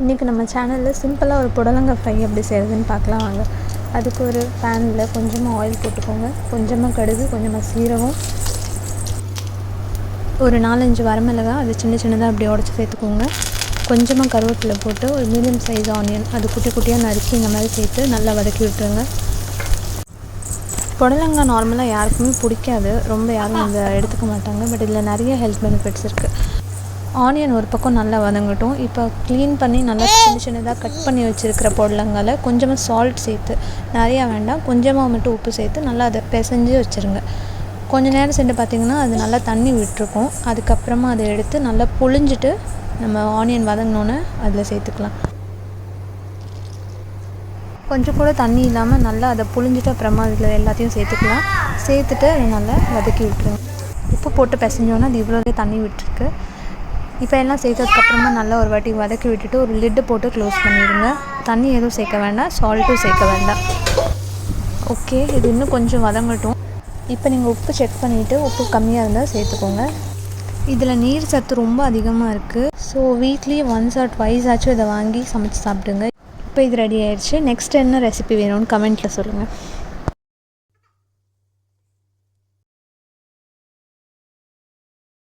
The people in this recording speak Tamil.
இன்றைக்கி நம்ம சேனலில் சிம்பிளாக ஒரு புடலங்காய் ஃப்ரை எப்படி செய்கிறதுன்னு பார்க்கலாம் வாங்க. அதுக்கு ஒரு பேனில் கொஞ்சமாக ஆயில் போட்டுக்கோங்க. கொஞ்சமாக கடுகு கொஞ்சமாக சீரகம். ஒரு நாலஞ்சு வரமிளகாய் அது சின்ன சின்னதாக அப்படியே உடச்சி சேர்த்துக்கோங்க. கொஞ்சமாக கருவேப்பிலை போட்டு ஒரு மீடியம் சைஸ் ஆனியன் அது குட்டி குட்டியாக நறுக்கி இந்த மாதிரி சேர்த்து நல்லா வதக்கி விட்டுருங்க. புடலங்காய் நார்மலாக யாருக்குமே பிடிக்காது. ரொம்ப யாரும் இதை எடுத்துக்க மாட்டாங்க. பட் இதில் நிறைய ஹெல்த் பெனிஃபிட்ஸ் இருக்குது ஆனியன் ஒரு பக்கம் நல்லா வதங்கட்டும். இப்போ க்ளீன் பண்ணி நல்லா சின்ன சின்னதாக கட் பண்ணி வச்சுருக்கிற பொடலங்களை கொஞ்சமாக சால்ட் சேர்த்து நிறையா வேண்டாம். கொஞ்சமாக மட்டும் உப்பு சேர்த்து நல்லா அதை பிசைஞ்சு வச்சுருங்க. கொஞ்ச நேரம் சென்று பார்த்திங்கன்னா அது நல்லா தண்ணி விட்டுருக்கும். அதுக்கப்புறமா அதை எடுத்து நல்லா புழிஞ்சிட்டு நம்ம ஆனியன் வதங்கினோன்னே அதில் சேர்த்துக்கலாம். கொஞ்சம் கூட தண்ணி இல்லாமல் நல்லா அதை புழிஞ்சிட்டு அப்புறமா அதில் எல்லாத்தையும் சேர்த்துக்கலாம். சேர்த்துட்டு அதை நல்லா வதக்கி விட்டுருங்க. உப்பு போட்டு பிசைஞ்சோன்னா அது இவ்வளோவே தண்ணி விட்டுருக்கு. இப்போ எல்லாம் சேர்த்ததுக்கப்புறமா நல்லா ஒரு வாட்டி வதக்கி விட்டுட்டு ஒரு லிட்டு போட்டு க்ளோஸ் பண்ணிடுங்க. தண்ணி எதுவும் சேர்க்க வேண்டாம் சால்ட்டும் சேர்க்க வேண்டாம். ஓகே இது இன்னும் கொஞ்சம் வதங்கட்டும். இப்போ நீங்கள் உப்பு செக் பண்ணிவிட்டு உப்பு கம்மியாக இருந்தால் சேர்த்துக்கோங்க. இதில் நீர் சத்து ரொம்ப அதிகமாக இருக்குது so weekly once or twice ஆச்சும் இதை வாங்கி சமைச்சு சாப்பிடுங்க. இப்போ இது ரெடி ஆயிடுச்சு. நெக்ஸ்ட் என்ன ரெசிபி வேணும்னு கமெண்ட்டில் சொல்லுங்கள்